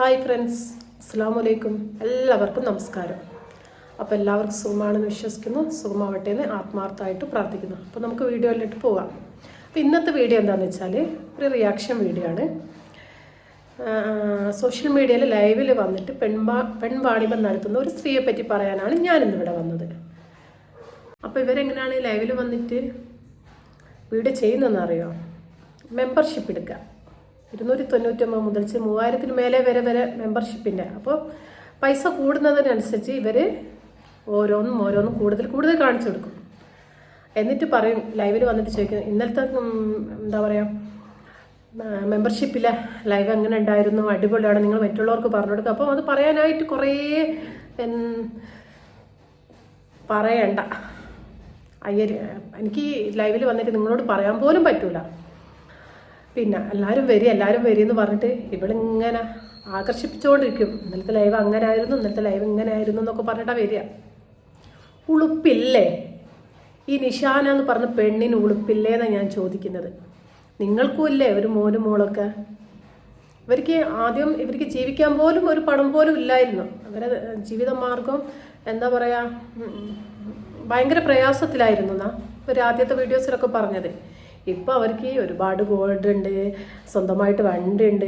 Hi friends അസ്സാം വലൈക്കും എല്ലാവർക്കും നമസ്കാരം. അപ്പോൾ എല്ലാവർക്കും സുഖമാണെന്ന് വിശ്വസിക്കുന്നു. സുഖമാവട്ടെ എന്ന് ആത്മാർത്ഥമായിട്ട് പ്രാർത്ഥിക്കുന്നു. അപ്പോൾ നമുക്ക് വീഡിയോയിലിട്ട് പോകാം അപ്പോൾ ഇന്നത്തെ വീഡിയോ എന്താണെന്ന് വെച്ചാൽ ഒരു റിയാക്ഷൻ വീഡിയോ ആണ്. സോഷ്യൽ മീഡിയയിൽ ലൈവിൽ വന്നിട്ട് പെൺവാ പെൺവാണിഭം നടത്തുന്ന ഒരു സ്ത്രീയെ പറ്റി പറയാനാണ് ഞാനിന്നിവിടെ വന്നത്. അപ്പോൾ ഇവരെങ്ങനെയാണ് ലൈവിൽ വന്നിട്ട് വീഡിയോ ചെയ്യുന്നതെന്ന് അറിയോ? മെമ്പർഷിപ്പ് എടുക്കുക. ഇരുന്നൂറ്റി തൊണ്ണൂറ്റൊമ്പത് മുതൽ മൂവായിരത്തിന് മേലെ വരെ വരെ മെമ്പർഷിപ്പിന്റെ അപ്പോൾ പൈസ കൂടുന്നതിനനുസരിച്ച് ഇവർ ഓരോന്നും ഓരോന്നും കൂടുതൽ കൂടുതൽ കാണിച്ചു കൊടുക്കും. എന്നിട്ട് പറയും ലൈവിൽ വന്നിട്ട് ചോദിക്കും ഇന്നലത്തെ എന്താ പറയുക മെമ്പർഷിപ്പിലെ ലൈവ് എങ്ങനെ ഉണ്ടായിരുന്നു? അടിപൊളിയാണ് നിങ്ങൾ മറ്റുള്ളവർക്ക് പറഞ്ഞു കൊടുക്കുക അപ്പോൾ അത് പറയാനായിട്ട് കുറേ പറയണ്ട. അയ്യര് എനിക്ക് ലൈവിൽ വന്നിട്ട് നിങ്ങളോട് പറയാൻ പോലും പറ്റൂല. പിന്നെ എല്ലാവരും വരി എല്ലാവരും വരി എന്ന് പറഞ്ഞിട്ട് ഇവളിങ്ങനെ ആകർഷിപ്പിച്ചുകൊണ്ടിരിക്കും ഇന്നലത്തെ ലൈവ് അങ്ങനെ ആയിരുന്നു ഇന്നലത്തെ ലൈവ് ഇങ്ങനെ ആയിരുന്നു എന്നൊക്കെ പറഞ്ഞിട്ടാ വരിക. ഉളുപ്പില്ലേ? ഈ നിഷാന എന്ന് പറഞ്ഞ പെണ്ണിന് ഉളുപ്പില്ലേ എന്നാണ് ഞാൻ ചോദിക്കുന്നത്. നിങ്ങൾക്കും ഇല്ലേ ഒരു മോനും മോളൊക്കെ? ഇവർക്ക് ആദ്യം ഇവർക്ക് ജീവിക്കാൻ പോലും ഒരു പണം പോലും ഇല്ലായിരുന്നു. അവരെ ജീവിതമാർഗം എന്താ പറയുക ഭയങ്കര പ്രയാസത്തിലായിരുന്നു എന്നാ ഒരു ആദ്യത്തെ വീഡിയോസിലൊക്കെ പറഞ്ഞത്. ഇപ്പൊ അവർക്ക് ഒരുപാട് ഗോൾഡ് ഉണ്ട് സ്വന്തമായിട്ട് വണ്ടി ഉണ്ട്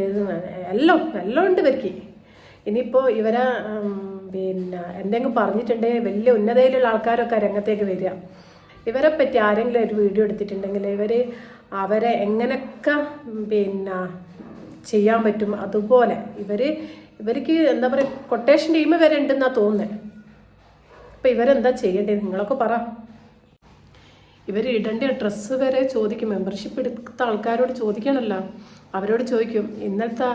എല്ലാം എല്ലാം ഉണ്ട് ഇവർക്ക്. ഇനിയിപ്പോൾ ഇവരെ പിന്നെ എന്തെങ്കിലും പറഞ്ഞിട്ടുണ്ടെങ്കിൽ വലിയ ഉന്നതയിലുള്ള ആൾക്കാരൊക്കെ രംഗത്തേക്ക് വരിക. ഇവരെ പറ്റി ആരെങ്കിലും ഒരു വീഡിയോ എടുത്തിട്ടുണ്ടെങ്കിൽ ഇവർ അവരെ എങ്ങനെയൊക്കെ പിന്നെ ചെയ്യാൻ പറ്റും അതുപോലെ ഇവർ ഇവർക്ക് എന്താ പറയുക കൊട്ടേഷൻ ടീം വരെ ഉണ്ടെന്നാണ് തോന്നുന്നത് അപ്പം ഇവരെന്താ ചെയ്യേണ്ടത്? നിങ്ങളൊക്കെ പറ. ഇവർ ഇടേണ്ട ഡ്രസ്സ് വരെ ചോദിക്കും. മെമ്പർഷിപ്പ് എടുത്ത ആൾക്കാരോട് ചോദിക്കണമല്ലോ അവരോട് ചോദിക്കും ഇന്നത്തെ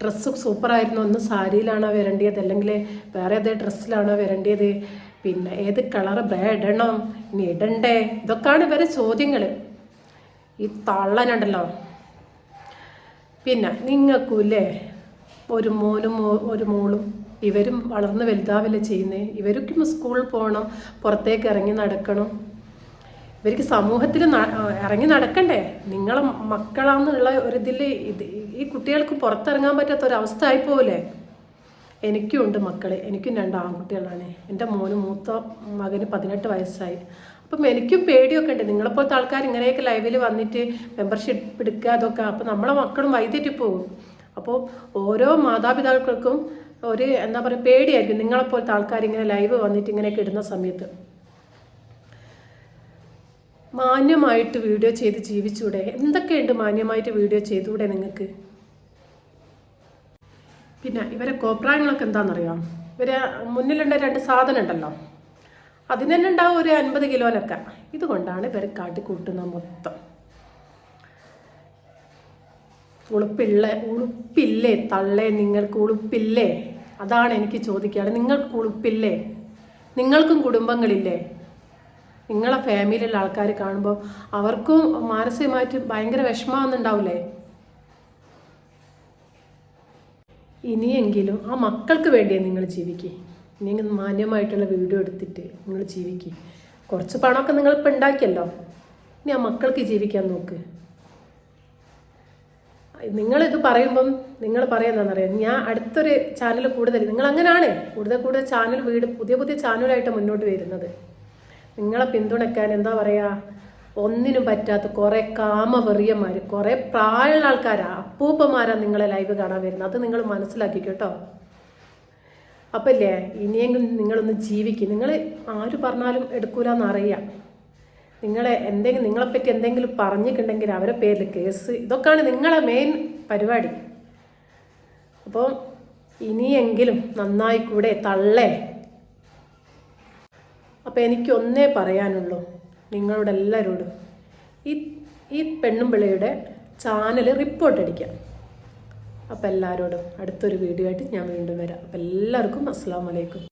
ഡ്രസ്സ് സൂപ്പറായിരുന്നു ഒന്ന് സാരിയിലാണോ വരേണ്ടത് അല്ലെങ്കിൽ വേറെ ഏതേ ഡ്രസ്സിലാണോ വരേണ്ടത് പിന്നെ ഏത് കളർ ബ്രേ ഇടണം? ഇനി ഇടണ്ടേ? ഇതൊക്കെയാണ് ഇവരെ ചോദ്യങ്ങൾ ഈ തള്ളനുണ്ടല്ലോ. പിന്നെ നിങ്ങൾക്കൂല്ലേ ഒരു മോനും ഒരു മോളും ഇവരും വളർന്ന് വലുതാവില്ല ചെയ്യുന്നത് ഇവർക്കും സ്കൂളിൽ പോകണം പുറത്തേക്ക് ഇറങ്ങി നടക്കണം. ഇവർക്ക് സമൂഹത്തിൽ ഇറങ്ങി നടക്കണ്ടേ? നിങ്ങളെ മക്കളാന്നുള്ള ഒരിതിൽ ഇത് ഈ കുട്ടികൾക്ക് പുറത്തിറങ്ങാൻ പറ്റാത്ത ഒരവസ്ഥ ആയിപ്പോവില്ലേ എനിക്കും ഉണ്ട് മക്കൾ എനിക്കും രണ്ട് ആൺകുട്ടികളാണ്. എന്റെ മോന് മൂത്ത മകന് പതിനെട്ട് വയസ്സായി. അപ്പം എനിക്കും പേടിയൊക്കെ ഉണ്ട്. നിങ്ങളെപ്പോലത്തെ ആൾക്കാർ ഇങ്ങനെയൊക്കെ ലൈവിൽ വന്നിട്ട് മെമ്പർഷിപ്പ് എടുക്കുക അതൊക്കെ അപ്പം നമ്മളെ മക്കളും വൈദ്യുതി പോകും അപ്പോൾ ഓരോ മാതാപിതാക്കൾക്കും ഒരു എന്താ പറയുക പേടിയായിരിക്കും നിങ്ങളെപ്പോലത്തെ ആൾക്കാർ ഇങ്ങനെ ലൈവ് വന്നിട്ട് ഇങ്ങനെയൊക്കെ ഇടുന്ന സമയത്ത്. മാന്യമായിട്ട് വീഡിയോ ചെയ്ത് ജീവിച്ചൂടെ? എന്തൊക്കെയുണ്ട് മാന്യമായിട്ട് വീഡിയോ ചെയ്തുകൂടെ നിങ്ങൾക്ക്? പിന്നെ ഇവരെ കോപ്രായങ്ങളൊക്കെ എന്താണെന്നറിയാം? ഇവരെ മുന്നിലുണ്ട രണ്ട് സാധനം ഉണ്ടല്ലോ. അതിന് തന്നെ ഉണ്ടാവും ഒരു അൻപത് കിലോനൊക്കെ ഇതുകൊണ്ടാണ് ഇവരെ കാട്ടിക്കൂട്ടുന്ന മൊത്തം. ഉളുപ്പില്ല ഉളുപ്പില്ലേ തള്ളേ നിങ്ങൾക്ക് ഉളുപ്പില്ലേ? അതാണ് എനിക്ക് ചോദിക്കുകയാണ് നിങ്ങൾക്ക് ഉളുപ്പില്ലേ? നിങ്ങൾക്കും കുടുംബങ്ങളില്ലേ? നിങ്ങളെ ഫാമിലിയിലുള്ള ആൾക്കാർ കാണുമ്പോൾ അവർക്കും മാനസികമായിട്ട് ഭയങ്കര വിഷമമാണെന്നുണ്ടാവില്ലേ ഇനിയെങ്കിലും ആ മക്കൾക്ക് വേണ്ടിയേ നിങ്ങൾ ജീവിക്കുക ഇനിയെങ്കിലും മാന്യമായിട്ടുള്ള വീഡിയോ എടുത്തിട്ട് നിങ്ങൾ ജീവിക്കുക കുറച്ച് പണമൊക്കെ നിങ്ങൾ ഇപ്പം ഉണ്ടാക്കിയല്ലോ. ഇനി ആ മക്കൾക്ക് ജീവിക്കാൻ നോക്ക്. നിങ്ങളിത് പറയുമ്പം നിങ്ങൾ പറയുന്നതെന്നറിയാം ഞാൻ അടുത്തൊരു ചാനൽ കൂടുതൽ നിങ്ങൾ അങ്ങനെയാണ് കൂടുതൽ കൂടുതൽ ചാനൽ വീട് പുതിയ പുതിയ ചാനലായിട്ട് മുന്നോട്ട് വരുന്നത്. നിങ്ങളെ പിന്തുണയ്ക്കാൻ എന്താ പറയുക ഒന്നിനും പറ്റാത്ത കുറേ കാമവെറിയന്മാർ കുറേ പ്രായമുള്ള ആൾക്കാരാ. അപ്പൂപ്പന്മാരാ നിങ്ങളെ ലൈവ് കാണാൻ വരുന്നത്. അത് നിങ്ങൾ മനസ്സിലാക്കി കേട്ടോ. അപ്പം ഇല്ലേ ഇനിയെങ്കിലും നിങ്ങളൊന്ന് ജീവിക്കും. നിങ്ങൾ ആര് പറഞ്ഞാലും എടുക്കൂലെന്ന് അറിയാം. നിങ്ങളെ എന്തെങ്കിലും നിങ്ങളെപ്പറ്റി എന്തെങ്കിലും പറഞ്ഞിട്ടുണ്ടെങ്കിൽ അവരെ പേരിൽ കേസ്. ഇതൊക്കെയാണ് നിങ്ങളെ മെയിൻ പരിപാടി. അപ്പോൾ ഇനിയെങ്കിലും നന്നായി കൂടെ തള്ളേ. അപ്പോൾ എനിക്ക് ഒന്നേ പറയാനുള്ളൂ നിങ്ങളോട് എല്ലാവരോടും ഈ ഈ പെണ്ണും പിള്ളയുടെ ചാനൽ റിപ്പോർട്ട് അടിക്കാം. അപ്പോൾ എല്ലാവരോടും അടുത്തൊരു വീഡിയോ ആയിട്ട് ഞാൻ വീണ്ടും വരാം. അപ്പോൾ എല്ലാവർക്കും അസ്സാം വലൈക്കും